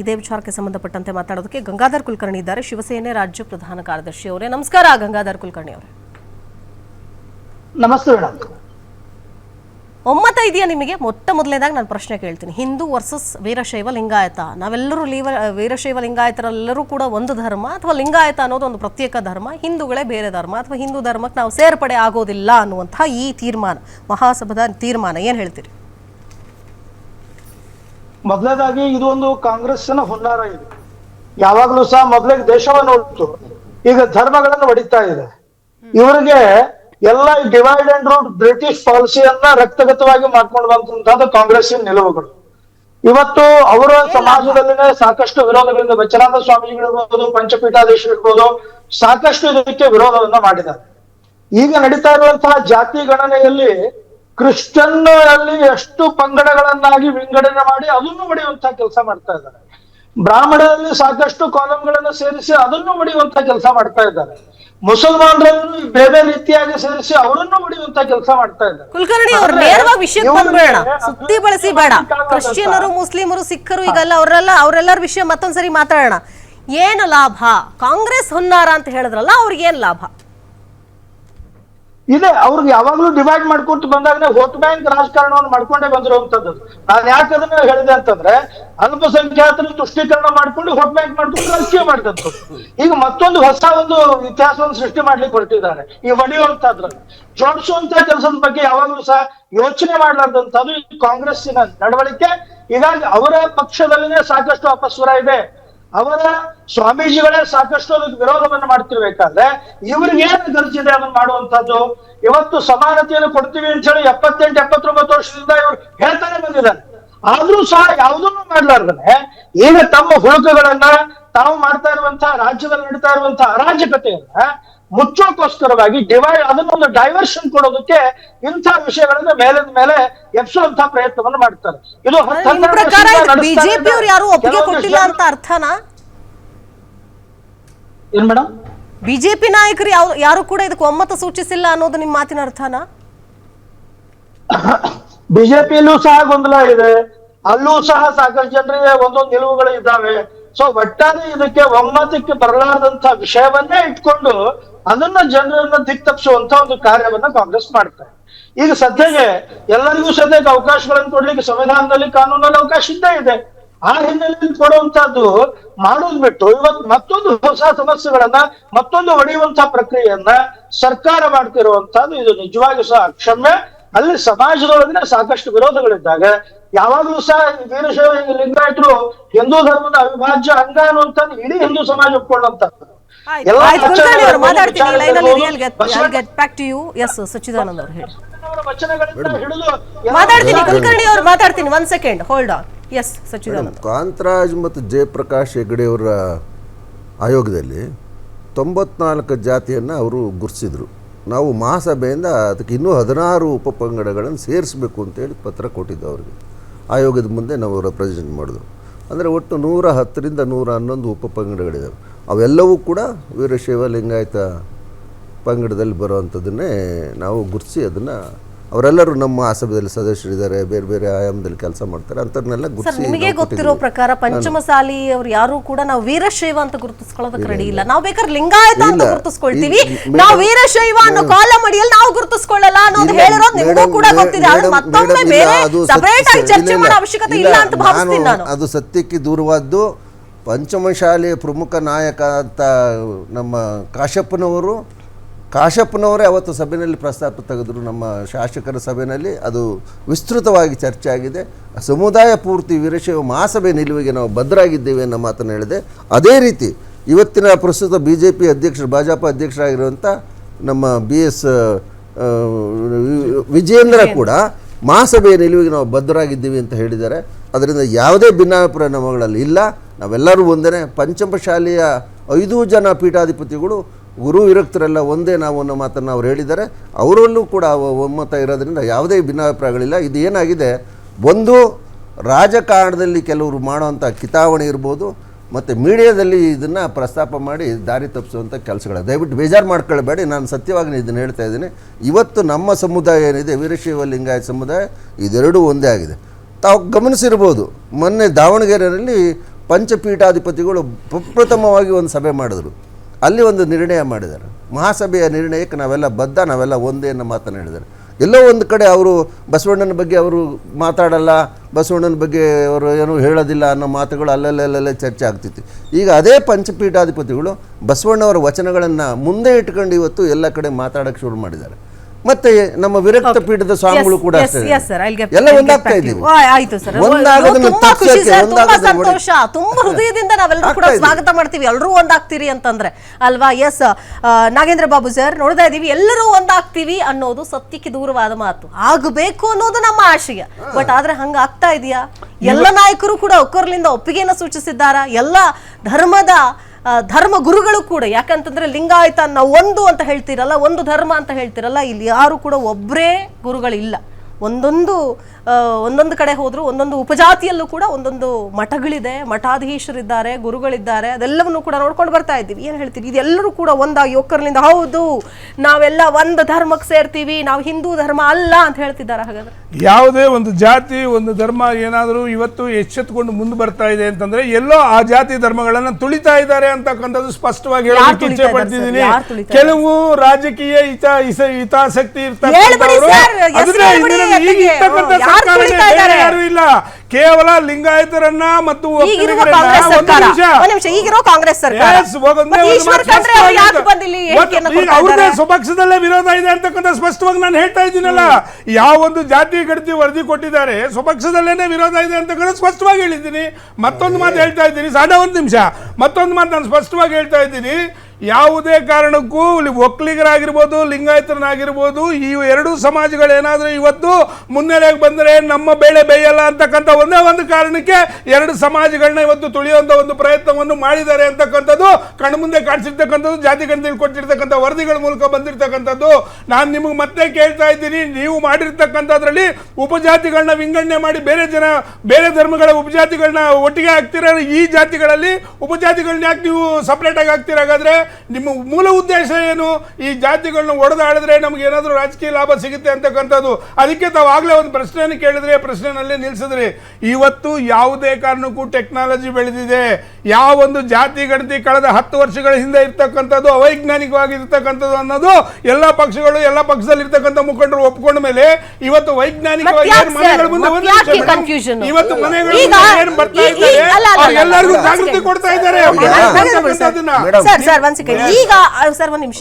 ಇದೇ ವಿಚಾರಕ್ಕೆ ಸಂಬಂಧಪಟ್ಟಂತೆ ಮಾತಾಡೋದಕ್ಕೆ ಗಂಗಾಧರ್ ಕುಲಕರ್ಣಿ ಇದ್ದಾರೆ. ಶಿವಸೇನೆ ರಾಜ್ಯ ಪ್ರಧಾನ ಕಾರ್ಯದರ್ಶಿ ಅವರೇ. ನಮಸ್ಕಾರ ಗಂಗಾಧರ್ ಕುಲಕರ್ಣಿ ಅವರೇ. ನಮಸ್ತೆ ಮೇಡಮ್. ಒಮ್ಮತ ಇದೆಯಾ ನಿಮಗೆ? ಮೊಟ್ಟ ಮೊದಲನೇದಾಗಿ ನಾನು ಪ್ರಶ್ನೆ ಕೇಳ್ತೀನಿ. ಹಿಂದೂ ವರ್ಸಸ್ ವೀರಶೈವ ಲಿಂಗಾಯತ. ನಾವೆಲ್ಲರೂ ಲೀವ ವೀರಶೈವ ಲಿಂಗಾಯತರೆಲ್ಲರೂ ಕೂಡ ಒಂದು ಧರ್ಮ ಅಥವಾ ಲಿಂಗಾಯತ ಅನ್ನೋದು ಒಂದು ಪ್ರತ್ಯೇಕ ಧರ್ಮ ಹಿಂದೂಗಳೇ ಬೇರೆ ಧರ್ಮ ಅಥವಾ ಹಿಂದೂ ಧರ್ಮಕ್ಕೆ ನಾವು ಸೇರ್ಪಡೆ ಆಗೋದಿಲ್ಲ ಅನ್ನುವಂತಹ ಈ ತೀರ್ಮಾನ ಮಹಾಸಭದ ತೀರ್ಮಾನ. ಏನು ಹೇಳ್ತೀರಿ? ಮೊದಲನೇದಾಗಿ ಇದು ಒಂದು ಕಾಂಗ್ರೆಸ್ಸಿನ ಹುನ್ನಾರ ಇದೆ. ಯಾವಾಗಲೂ ಸಹ ಮೊದಲಿಗೆ ದೇಶವನ್ನು ಹೊಡ್ತು ಈಗ ಧರ್ಮಗಳನ್ನು ಹೊಡಿತಾ ಇದೆ. ಇವರಿಗೆ ಎಲ್ಲ ಡಿವೈಡ್ ಅಂಡ್ ರೂಲ್ ಬ್ರಿಟಿಷ್ ಪಾಲಿಸಿಯನ್ನ ರಕ್ತಗತವಾಗಿ ಮಾಡ್ಕೊಂಡು ಬಂದಂತಹ ಕಾಂಗ್ರೆಸ್ಸಿನ ನಿಲುವುಗಳು. ಇವತ್ತು ಅವರ ಸಮಾಜದಲ್ಲಿನೇ ಸಾಕಷ್ಟು ವಿರೋಧಗಳಿಂದ ಬಚ್ಚನಾಥ ಸ್ವಾಮೀಜಿಗಳಿರ್ಬೋದು ಪಂಚಪೀಠಾಧೀಶ ಇರ್ಬೋದು ಸಾಕಷ್ಟು ಇದಕ್ಕೆ ವಿರೋಧವನ್ನ ಮಾಡಿದ್ದಾರೆ. ಈಗ ನಡೀತಾ ಇರುವಂತಹ ಜಾತಿ ಗಣನೆಯಲ್ಲಿ ಕ್ರಿಶ್ಚಿಯನ್ ಅಲ್ಲಿ ಎಷ್ಟು ಪಂಗಡಗಳನ್ನಾಗಿ ವಿಂಗಡಣೆ ಮಾಡಿ ಅದನ್ನು ಹೊಡೆಯುವಂತಹ ಕೆಲಸ ಮಾಡ್ತಾ ಇದ್ದಾರೆ. ಬ್ರಾಹ್ಮಣರಲ್ಲಿ ಸಾಕಷ್ಟು ಕಾಲಂಗಳನ್ನು ಸೇರಿಸಿ ಅದನ್ನು ಹೊಡೆಯುವಂತ ಕೆಲಸ ಮಾಡ್ತಾ ಇದ್ದಾರೆ. ಮುಸಲ್ಮಾನರನ್ನು ಬೇರೆ ರೀತಿಯಾಗಿ ಸೇರಿಸಿ ಅವರನ್ನು ಹೊಡೆಯುವಂತ ಕೆಲಸ ಮಾಡ್ತಾ ಇದ್ದಾರೆ. ಕುಲಕರ್ಣಿ ಅವ್ರು ನೇರವಾಗಿ ವಿಷಯಕ್ಕೆ ಬೇಡ ಬಂದ್ಬೇಡ ಸುದ್ದಿ ಬಳಸಿ ಬೇಡ. ಕ್ರಿಶ್ಚಿಯನ್ರು ಕ್ರಿಶ್ಚಿಯನರು ಮುಸ್ಲಿಮರು ಸಿಖ್ಖರು ಈಗೆಲ್ಲ ಅವರೆಲ್ಲ ಅವರೆಲ್ಲರ ವಿಷಯ ಮತ್ತೊಂದ್ಸರಿ ಮಾತಾಡೋಣ. ಏನು ಲಾಭ? ಕಾಂಗ್ರೆಸ್ ಹೊನ್ನಾರ ಅಂತ ಹೇಳಿದ್ರಲ್ಲ ಅವ್ರಿಗೆ ಏನ್ ಲಾಭ? ಇದೆ, ಅವ್ರಿಗೆ ಯಾವಾಗ್ಲೂ ಡಿವೈಡ್ ಮಾಡ್ಕೊತ ಬಂದಾಗ ವೋಟ್ ಬ್ಯಾಂಕ್ ರಾಜಕಾರಣವನ್ನು ಮಾಡ್ಕೊಂಡೇ ಬಂದಿರುವಂತದ್ದು ನಾನು ಯಾಕೆ ಅದನ್ನ ಹೇಳಿದೆ ಅಂತಂದ್ರೆ, ಅಲ್ಪಸಂಖ್ಯಾತರ ತುಷ್ಟೀಕರಣ ಮಾಡ್ಕೊಂಡು ವೋಟ್ ಬ್ಯಾಂಕ್ ಮಾಡ್ಕೊಂಡು ರಾಜಕೀಯ ಮಾಡಿದಂತ ಈಗ ಮತ್ತೊಂದು ಹೊಸ ಒಂದು ಇತಿಹಾಸವನ್ನು ಸೃಷ್ಟಿ ಮಾಡ್ಲಿಕ್ಕೆ ಹೊರಟಿದ್ದಾರೆ. ಈ ಹೊಡೆಯುವಂತದ್ರಲ್ಲಿ ಜೋಡಿಸುವಂತ ಕೆಲಸದ ಬಗ್ಗೆ ಯಾವಾಗಲೂ ಸಹ ಯೋಚನೆ ಮಾಡಲಾರ್ದಂತದ್ದು ಕಾಂಗ್ರೆಸ್ಸಿನ ನಡವಳಿಕೆ. ಹೀಗಾಗಿ ಅವರ ಪಕ್ಷದಲ್ಲಿನೇ ಸಾಕಷ್ಟು ಅಪಸ್ವರ ಇದೆ. ಅವರ ಸ್ವಾಮೀಜಿಗಳೇ ಸಾಕಷ್ಟು ಅದಕ್ಕೆ ವಿರೋಧವನ್ನು ಮಾಡ್ತಿರ್ಬೇಕಾದ್ರೆ ಇವ್ರಿಗೆ ಏನು ಗರ್ಜಿದೆ ಅದನ್ನ ಮಾಡುವಂತದ್ದು ಇವತ್ತು ಸಮಾನತೆಯನ್ನು ಕೊಡ್ತೀವಿ ಅಂತ ಹೇಳಿ ಎಪ್ಪತ್ತೆಂಟು, ಎಪ್ಪತ್ತೊಂಬತ್ತು ವರ್ಷದಿಂದ ಇವ್ರು ಹೇಳ್ತಾನೆ ಬಂದಿದ್ದಾರೆ. ಆದ್ರೂ ಸಹ ಯಾವುದನ್ನು ಮಾಡ್ಲಾರ್ದನೆ, ಈಗ ತಮ್ಮ ಹುಳುಕುಗಳನ್ನ ತಾವು ಮಾಡ್ತಾ ಇರುವಂತಹ, ರಾಜ್ಯದಲ್ಲಿ ನಡೀತಾ ಇರುವಂತಹ ಅರಾಜಕತೆಯನ್ನ ಮುಚ್ಚೋಕೋಸ್ಕರವಾಗಿ ಡಿವೈ ಅದನ್ನೊಂದು ಡೈವರ್ಷನ್ ಕೊಡೋದಕ್ಕೆ ಇಂಥ ವಿಷಯಗಳನ್ನ ಮೇಲಿನ ಮೇಲೆ ಎಪ್ಸುವಂತಹ ಪ್ರಯತ್ನವನ್ನು ಮಾಡ್ತಾರೆ. ಇದು ಯಾರು ಒಪ್ಪಿಗೆ ಕೊಟ್ಟಿಲ್ಲ ಅಂತ ಅರ್ಥನಾ? ಏನ್ ಮೇಡಮ್ ಬಿಜೆಪಿ ನಾಯಕರು ಯಾವ ಯಾರು ಕೂಡ ಇದಕ್ಕೆ ಒಮ್ಮತ ಸೂಚಿಸಿಲ್ಲ ಅನ್ನೋದು ನಿಮ್ಮ ಮಾತಿನ ಅರ್ಥನಾ? ಬಿಜೆಪಿಯಲ್ಲೂ ಸಹ ಗೊಂದಲ ಇದೆ. ಅಲ್ಲೂ ಸಹ ಸಾಕಷ್ಟು ಜನರಿಗೆ ಒಂದೊಂದು ನಿಲುವುಗಳು ಇದ್ದಾವೆ. ಸೊ ಒಟ್ಟಾರೆ ಇದಕ್ಕೆ ಒಮ್ಮತಕ್ಕೆ ಬರಲಾರದಂತ ವಿಷಯವನ್ನೇ ಇಟ್ಕೊಂಡು ಅದನ್ನ ಜನರನ್ನ ದಿಕ್ತಪ್ಪಿಸುವಂತ ಒಂದು ಕಾರ್ಯವನ್ನ ಕಾಂಗ್ರೆಸ್ ಮಾಡ್ತಾರೆ. ಈಗ ಸದ್ಯಗೆ ಎಲ್ಲರಿಗೂ ಸದ್ಯಕ್ಕೆ ಅವಕಾಶಗಳನ್ನು ಕೊಡ್ಲಿಕ್ಕೆ ಸಂವಿಧಾನದಲ್ಲಿ ಕಾನೂನಲ್ಲಿ ಅವಕಾಶ ಇದ್ದೇ ಇದೆ. ಆ ಹಿನ್ನೆಲೆಯಲ್ಲಿ ಕೊಡುವಂತಹದ್ದು ಮಾಡೋದ್ ಬಿಟ್ಟು ಇವತ್ತು ಮತ್ತೊಂದು ಹೊಸ ಸಮಸ್ಯೆಗಳನ್ನ, ಮತ್ತೊಂದು ಹೊಡೆಯುವಂತಹ ಪ್ರಕ್ರಿಯೆಯನ್ನ ಸರ್ಕಾರ ಮಾಡ್ತಿರುವಂತಹದ್ದು ಇದು ನಿಜವಾಗಿಯೂ ಸಹ ಅಕ್ಷಮ್ಯ. ಅಲ್ಲಿ ಸಮಾಜದೊಳಗಿನ ಸಾಕಷ್ಟು ವಿರೋಧಗಳಿದ್ದಾಗ ಯಾವಾಗಲೂ ಸಹ ವೀರಶೈವ ಲಿಂಗಾಯತರು ಹಿಂದೂ ಧರ್ಮದ ಅವಿಭಾಜ್ಯ ಅಂಗ ಅನ್ನುವಂಥದ್ದು ಇಡೀ ಹಿಂದೂ ಸಮಾಜ ಒಪ್ಕೊಳ್ಳುವಂತದ್ದು ಕುಲಕರ್ಣಿ ಅವರು ಮಾತಾಡ್ತೀನಿ ಅವರು ಅವರ second hold on S Sachidanand Kantharaj ಮತ್ತು ಜಯಪ್ರಕಾಶ್ ಹೆಗಡೆಯವರ ಆಯೋಗದಲ್ಲಿ ತೊಂಬತ್ನಾಲ್ಕು ಜಾತಿಯನ್ನು ಅವರು ಗುರುತಿಸಿದರು ನಾವು ಮಹಾಸಭೆಯಿಂದ ಅದಕ್ಕೆ ಇನ್ನೂ ಹದಿನಾರು ಉಪಪಂಗಡಗಳನ್ನು ಸೇರಿಸಬೇಕು ಅಂತೇಳಿ ಪತ್ರ ಕೊಟ್ಟಿದ್ದು ಅವ್ರಿಗೆ. ಆಯೋಗದ ಮುಂದೆ ನಾವು ರೆಪ್ರೆಸೆಂಟ್ ಮಾಡಿದ್ರು. ಅಂದರೆ ಒಟ್ಟು ನೂರ ಹತ್ತರಿಂದ ನೂರ ಹನ್ನೊಂದು ಉಪಪಂಗಡಗಳಿದ್ದಾವೆ ಅವೆಲ್ಲವೂ ಕೂಡ ವೀರಶೈವ ಲಿಂಗಾಯತ ಪಂಗಡದಲ್ಲಿ ಬರುವಂಥದ್ದನ್ನೇ ನಾವು ಗುರುತಿಸಿ ಅದನ್ನು ಅವರೆಲ್ಲರೂ ನಮ್ಮ ಮಹಾಸಭೆಯಲ್ಲಿ ಸದಸ್ಯರಿದ್ದಾರೆ ಬೇರೆ ಬೇರೆ ಆಯಾಮದಲ್ಲಿ ಕೆಲಸ ಮಾಡ್ತಾರೆ ಅಂಥವ್ರನ್ನೆಲ್ಲ ಸರ್ ಗುರುತಿಸಿ ನಿಮಗೆ ಗೊತ್ತಿರೋ ಪ್ರಕಾರ ಪಂಚಮಸಾಲಿ ಅವ್ರು ಯಾರು ಕೂಡ ನಾವು ವೀರಶೈವ ಅಂತ ಗುರುತಿಸ್ಕೊಳ್ಳೋದಕ್ಕೆ ರೆಡಿ ಇಲ್ಲ. ನಾವು ಬೇಕಾದ್ರೆ ಲಿಂಗಾಯತ ಅಂತ ಗುರುತಿಸ್ಕೊಳ್ತೀವಿ. ನಾವು ವೀರಶೈವ ಅನ್ನೋ ಕಾಲಮ್ ಅಡಿಯಲ್ಲಿ ನಾವು ಗುರುತಿಸ್ಕೊಳ್ಳಲ್ಲ ಅನ್ನೋದು ಹೇಳಿರೋದು ನಿಮಗೂ ಕೂಡ ಗೊತ್ತಿದೆ. ಅದು ಮತ್ತೊಮ್ಮೆ ಬೇರೆ ಸಪರೇಟ್ ಆಗಿ ಚರ್ಚೆ ಮಾಡೋ ಅವಶ್ಯಕತೆ ಇಲ್ಲ ಅಂತ ಭಾವಿಸ್ತೀನಿ ನಾನು. ಅದು ಸತ್ಯಕ್ಕೆ ದೂರವಾದ್ದು. ಪಂಚಮಶಾಲೆಯ ಪ್ರಮುಖ ನಾಯಕ ಅಂತ ನಮ್ಮ ಕಾಶಪ್ಪನವರು ಕಾಶಪ್ಪನವರೇ ಅವತ್ತು ಸಭೆಯಲ್ಲಿ ಪ್ರಸ್ತಾಪ ತೆಗೆದ್ರು ನಮ್ಮ ಶಾಸಕರ ಸಭೆಯಲ್ಲಿ. ಅದು ವಿಸ್ತೃತವಾಗಿ ಚರ್ಚೆ ಆಗಿದೆ ಸಮುದಾಯ ಪೂರ್ತಿ ವೀರಶೈವ ಮಹಾಸಭೆ ನಿಲುವಿಗೆ ನಾವು ಭದ್ರಾಗಿದ್ದೇವೆ ಅನ್ನೋ ಮಾತನ್ನು ಹೇಳಿದೆ. ಅದೇ ರೀತಿ ಇವತ್ತಿನ ಪ್ರಸ್ತುತ ಬಿ ಜೆ ಪಿ ಅಧ್ಯಕ್ಷರು ಭಾಜಪ ಅಧ್ಯಕ್ಷರಾಗಿರುವಂಥ ನಮ್ಮ ಬಿ ಎಸ್ ವಿಜೇಂದ್ರ ಕೂಡ ಮಹಾಸಭೆಯ ನಿಲುವಿಗೆ ನಾವು ಭದ್ರಾಗಿದ್ದೀವಿ ಅಂತ ಹೇಳಿದ್ದಾರೆ. ಅದರಿಂದ ಯಾವುದೇ ಭಿನ್ನಾಭಿಪ್ರಾಯ ನಮ್ಮಗಳಲ್ಲಿ ಇಲ್ಲ. ನಾವೆಲ್ಲರೂ ಒಂದೇ ಪಂಚಮಶಾಲೆಯ ಐದು ಜನ ಪೀಠಾಧಿಪತಿಗಳು, ಗುರು ವಿರಕ್ತರೆಲ್ಲ ಒಂದೇ ನಾವು ಅನ್ನೋ ಮಾತನ್ನು ಅವ್ರು ಹೇಳಿದ್ದಾರೆ. ಅವರಲ್ಲೂ ಕೂಡ ಒಮ್ಮತ ಇರೋದ್ರಿಂದ ಯಾವುದೇ ಭಿನ್ನಾಭಿಪ್ರಾಯಗಳಿಲ್ಲ. ಇದು ಏನಾಗಿದೆ? ಒಂದು ರಾಜಕಾರಣದಲ್ಲಿ ಕೆಲವರು ಮಾಡುವಂಥ ಕಿತಾವಣೆ ಇರ್ಬೋದು, ಮತ್ತು ಮೀಡಿಯಾದಲ್ಲಿ ಇದನ್ನು ಪ್ರಸ್ತಾಪ ಮಾಡಿ ದಾರಿ ತಪ್ಪಿಸುವಂಥ ಕೆಲಸಗಳು. ದಯವಿಟ್ಟು ಬೇಜಾರು ಮಾಡ್ಕೊಳ್ಬೇಡಿ. ನಾನು ಸತ್ಯವಾಗಿ ಇದನ್ನು ಹೇಳ್ತಾ ಇದ್ದೀನಿ. ಇವತ್ತು ನಮ್ಮ ಸಮುದಾಯ ಏನಿದೆ? ವೀರಶೈವ ಲಿಂಗಾಯತ ಸಮುದಾಯ, ಇದೆರಡೂ ಒಂದೇ ಆಗಿದೆ. ತಾವು ಗಮನಿಸಿರ್ಬೋದು, ಮೊನ್ನೆ ದಾವಣಗೆರೆಯಲ್ಲಿ ಪಂಚಪೀಠಾಧಿಪತಿಗಳು ಪ್ರಪ್ರಥಮವಾಗಿ ಒಂದು ಸಭೆ ಮಾಡಿದ್ರು. ಅಲ್ಲಿ ಒಂದು ನಿರ್ಣಯ ಮಾಡಿದ್ದಾರೆ. ಮಹಾಸಭೆಯ ನಿರ್ಣಯಕ್ಕೆ ನಾವೆಲ್ಲ ಬದ್ಧ, ನಾವೆಲ್ಲ ಒಂದೇ ಅನ್ನೋ ಮಾತನ್ನು ಹೇಳಿದ್ದಾರೆ. ಎಲ್ಲೋ ಒಂದು ಕಡೆ ಅವರು ಬಸವಣ್ಣನ ಬಗ್ಗೆ ಅವರು ಮಾತಾಡಲ್ಲ, ಬಸವಣ್ಣನ ಬಗ್ಗೆ ಅವರು ಏನೂ ಹೇಳೋದಿಲ್ಲ ಅನ್ನೋ ಮಾತುಗಳು ಅಲ್ಲಲ್ಲಲ್ಲೇ ಚರ್ಚೆ ಆಗ್ತಿತ್ತು. ಈಗ ಅದೇ ಪಂಚಪೀಠಾಧಿಪತಿಗಳು ಬಸವಣ್ಣವರ ವಚನಗಳನ್ನು ಮುಂದೆ ಇಟ್ಕೊಂಡು ಇವತ್ತು ಎಲ್ಲ ಕಡೆ ಮಾತಾಡೋಕ್ಕೆ ಶುರು ಮಾಡಿದ್ದಾರೆ. ಮತ್ತೆ ನಮ್ಮ ವಿರಕ್ತ ಪೀಠದ ಸ್ವಾಮಿಗಳು ಕೂಡ ಎಲ್ಲ ಒಂದಾಗ್ತಾ ಆಯ್ತು ಸರ್ ತುಂಬಾ ಖುಷಿ ಸರ್ ತುಂಬಾ ಸಂತೋಷ. ತುಂಬಾ ಹೃದಯದಿಂದ ನಾವೆಲ್ಲರೂ ಕೂಡ ಸ್ವಾಗತ ಮಾಡ್ತೀವಿ. ಎಲ್ಲರೂ ಒಂದಾಗ್ತೀರಿ ಅಂತಂದ್ರೆ. ಅಲ್ವಾ? ಎಸ್ ನಾಗೇಂದ್ರ ಬಾಬು ಸರ್ ನೋಡ್ತಾ ಇದೀವಿ ಎಲ್ಲರೂ ಒಂದಾಗ್ತೀವಿ ಅನ್ನೋದು ಸತ್ಯಕ್ಕೆ ದೂರವಾದ ಮಾತು. ಆಗಬೇಕು ಅನ್ನೋದು ನಮ್ಮ ಆಶಯ. ಬಟ್ ಆದ್ರೆ ಹಂಗ ಆಗ್ತಾ ಇದೆಯಾ? ಎಲ್ಲ ನಾಯಕರು ಕೂಡ ಒಕ್ಕರ್ಲಿಂದ ಒಪ್ಪಿಗೆಯನ್ನು ಸೂಚಿಸಿದ್ದಾರಾ? ಎಲ್ಲ ಧರ್ಮದ ಧರ್ಮ ಗುರುಗಳು ಕೂಡ, ಯಾಕಂತಂದ್ರೆ ಲಿಂಗಾಯತ ನಾವು ಒಂದು ಅಂತ ಹೇಳ್ತೀರಲ್ಲ, ಒಂದು ಧರ್ಮ ಅಂತ ಹೇಳ್ತೀರಲ್ಲ, ಇಲ್ಲಿ ಯಾರು ಕೂಡ ಒಬ್ಬರೇ ಗುರುಗಳಿಲ್ಲ. ಒಂದೊಂದು ಒಂದೊಂದು ಕಡೆ ಹೋದರೂ ಒಂದೊಂದು ಉಪಜಾತಿಯಲ್ಲೂ ಕೂಡ ಒಂದೊಂದು ಮಠಗಳಿದೆ ಮಠಾಧೀಶರಿದ್ದಾರೆ ಗುರುಗಳಿದ್ದಾರೆ ಅದೆಲ್ಲವನ್ನು ಕೂಡ ನೋಡ್ಕೊಂಡು ಬರ್ತಾ ಇದ್ದೀವಿ. ಏನು ಹೇಳ್ತೀವಿ ಇದೆಲ್ಲರೂ ಕೂಡ ಒಂದಾಗಿ ಯುವಕರಲ್ಲಿಂದ ಹೌದು ನಾವೆಲ್ಲ ಒಂದು ಧರ್ಮಕ್ಕೆ ಸೇರ್ತೀವಿ ನಾವು ಹಿಂದೂ ಧರ್ಮ ಅಲ್ಲ ಅಂತ ಹೇಳ್ತಿದ್ದಾರೆ ಹಾಗಾದ್ರೆ. ಯಾವುದೇ ಒಂದು ಜಾತಿ ಒಂದು ಧರ್ಮ ಏನಾದರೂ ಇವತ್ತು ಎಚ್ಚೆತ್ತುಕೊಂಡು ಮುಂದೆ ಬರ್ತಾ ಇದೆ ಅಂತಂದ್ರೆ ಎಲ್ಲೋ ಆ ಜಾತಿ ಧರ್ಮಗಳನ್ನ ತುಳಿತಾ ಇದ್ದಾರೆ ಅಂತಕ್ಕಂಥದ್ದು ಸ್ಪಷ್ಟವಾಗಿ ಇಚ್ಛೆ ಪಡ್ತಿದ್ದೀನಿ ಕೆಲವು ರಾಜಕೀಯ ಹಿತ ಹಿತಾಸಕ್ತಿ ಇರ್ತಾರೆ ಇರ್ತಕ್ಕಂಥವ್ರು ಯಾರು ಇಲ್ಲ. ಕೇವಲ ಲಿಂಗಾಯತರನ್ನ ಮತ್ತು ಈಗಿರುವ ಒಕ್ಕಲಿಗರನ್ನ ಕಾಂಗ್ರೆಸ್ ಒಂದು ಸರ್ಕಾರ. ನಿಮಿಷ. ಈಗಿರೋ ಕಾಂಗ್ರೆಸ್ ಸರ್ಕಾರ. Yes, ಒಂದೇ ಮತ್ತೆ ಒಂದು ಈಶ್ವರ್ ಮಾತು ಖಂಡ್ರೆ ಅವ್ರು ಯಾಕೆ ಸ್ಪಷ್ಟವಾಗಿ ಇಲ್ಲಿ ಈಗ ಕೊಡ್ತಾ ಅವ್ರದ್ದೇ ಸ್ವಪಕ್ಷದಲ್ಲೇ ವಿರೋಧ ಇದೆ ಅಂತಕ್ಕಂಥ ಸ್ಪಷ್ಟವಾಗಿ ನಾನು ಹೇಳ್ತಾ ಇದ್ದೀನಲ್ಲ. ಯಾವ ಒಂದು ಜಾತಿ ಗಡತಿ ವರದಿ ಕೊಟ್ಟಿದ್ದಾರೆ ಸ್ವಪಕ್ಷದಲ್ಲೇನೆ ವಿರೋಧ ಇದೆ ಅಂತಕ್ಕಂಥ ಸ್ಪಷ್ಟವಾಗಿ ಹೇಳಿದ್ದೀನಿ. ಮತ್ತೊಂದು ಮಾತು ಹೇಳ್ತಾ ಇದ್ದೀನಿ. ಸಣ್ಣ ಒಂದು ನಿಮಿಷ. ಮತ್ತೊಂದು ಮಾತು ನಾನು ಸ್ಪಷ್ಟವಾಗಿ ಹೇಳ್ತಾ ಇದ್ದೀನಿ. ಯಾವುದೇ ಕಾರಣಕ್ಕೂ ಒಕ್ಕಲಿಗರಾಗಿರ್ಬೋದು ಲಿಂಗಾಯತರನ್ನಾಗಿರ್ಬೋದು ಈ ಎರಡೂ ಸಮಾಜಗಳೇನಾದರೂ ಇವತ್ತು ಮುನ್ನೆಲೆಗೆ ಬಂದರೆ ನಮ್ಮ ಬೆಳೆ ಬೇಯಲ್ಲ ಅಂತಕ್ಕಂಥ ಒಂದೇ ಒಂದು ಕಾರಣಕ್ಕೆ ಎರಡು ಸಮಾಜಗಳನ್ನ ಇವತ್ತು ತುಳಿಯುವಂಥ ಒಂದು ಪ್ರಯತ್ನವನ್ನು ಮಾಡಿದ್ದಾರೆ ಅಂತಕ್ಕಂಥದ್ದು, ಕಣ್ಮುಂದೆ ಕಾಣಿಸಿರ್ತಕ್ಕಂಥದ್ದು, ಜಾತಿ ಗಣತಿಯಲ್ಲಿ ಕೊಟ್ಟಿರ್ತಕ್ಕಂಥ ವರದಿಗಳ ಮೂಲಕ ಬಂದಿರತಕ್ಕಂಥದ್ದು. ನಾನು ನಿಮಗೆ ಮತ್ತೆ ಕೇಳ್ತಾ ಇದ್ದೀನಿ, ನೀವು ಮಾಡಿರ್ತಕ್ಕಂಥದ್ರಲ್ಲಿ ಉಪಜಾತಿಗಳನ್ನ ವಿಂಗಡಣೆ ಮಾಡಿ ಬೇರೆ ಜನ, ಬೇರೆ ಧರ್ಮಗಳ ಉಪಜಾತಿಗಳನ್ನ ಒಟ್ಟಿಗೆ ಹಾಕ್ತೀರ ಈ ಜಾತಿಗಳಲ್ಲಿ ಉಪಜಾತಿಗಳನ್ನ ಯಾಕೆ ನೀವು ಸಪ್ರೇಟಾಗಿ ಹಾಕ್ತೀರ ಹಾಗಾದ್ರೆ? ನಿಮ್ಮ ಮೂಲ ಉದ್ದೇಶ ಏನು ಈ ಜಾತಿಗಳನ್ನ ಒಡೆದಾಡಿದ್ರೆ ನಮ್ಗೆ ಏನಾದರೂ ರಾಜಕೀಯ ಲಾಭ ಸಿಗುತ್ತೆ ಅಂತಕ್ಕಂಥದ್ದು ಅದಕ್ಕೆ ತಾವು ಆಗ್ಲೇ ಒಂದು ಪ್ರಶ್ನೆಯನ್ನು ಕೇಳಿದ್ರೆ ಪ್ರಶ್ನೆನಲ್ಲಿ ನಿಲ್ಸಿದ್ರಿ ಇವತ್ತು ಯಾವುದೇ ಕಾರಣಕ್ಕೂ ಟೆಕ್ನಾಲಜಿ ಬೆಳೆದಿದೆ ಯಾವ ಒಂದು ಜಾತಿ ಗಣತಿ ಕಳೆದ ಹತ್ತು ವರ್ಷಗಳ ಹಿಂದೆ ಇರ್ತಕ್ಕಂಥದ್ದು ಅವೈಜ್ಞಾನಿಕವಾಗಿರ್ತಕ್ಕಂಥದ್ದು ಅನ್ನೋದು ಎಲ್ಲ ಪಕ್ಷಗಳು ಎಲ್ಲ ಪಕ್ಷದಲ್ಲಿ ಇರ್ತಕ್ಕಂಥ ಮುಖಂಡರು ಒಪ್ಕೊಂಡ ಮೇಲೆ ಇವತ್ತು ವೈಜ್ಞಾನಿಕವಾಗಿ ಇವತ್ತು ಮನೆಗಳು ಬರ್ತಾ ಇದ್ದಾರೆ ಎಲ್ಲರಿಗೂ ಜಾಗೃತಿ. ಕೊಡ್ತಾ ಇದ್ದಾರೆ Okay, ನಾನು- ನಾನು- ಅದನ್ನ ಮೇಡಮ್. ಸರ್ ಸರ್ ಒಂದ್ ಸೆಕೆಂಡ್ ಈಗ ಸರ್ ಒಂದ್ ನಿಮಿಷ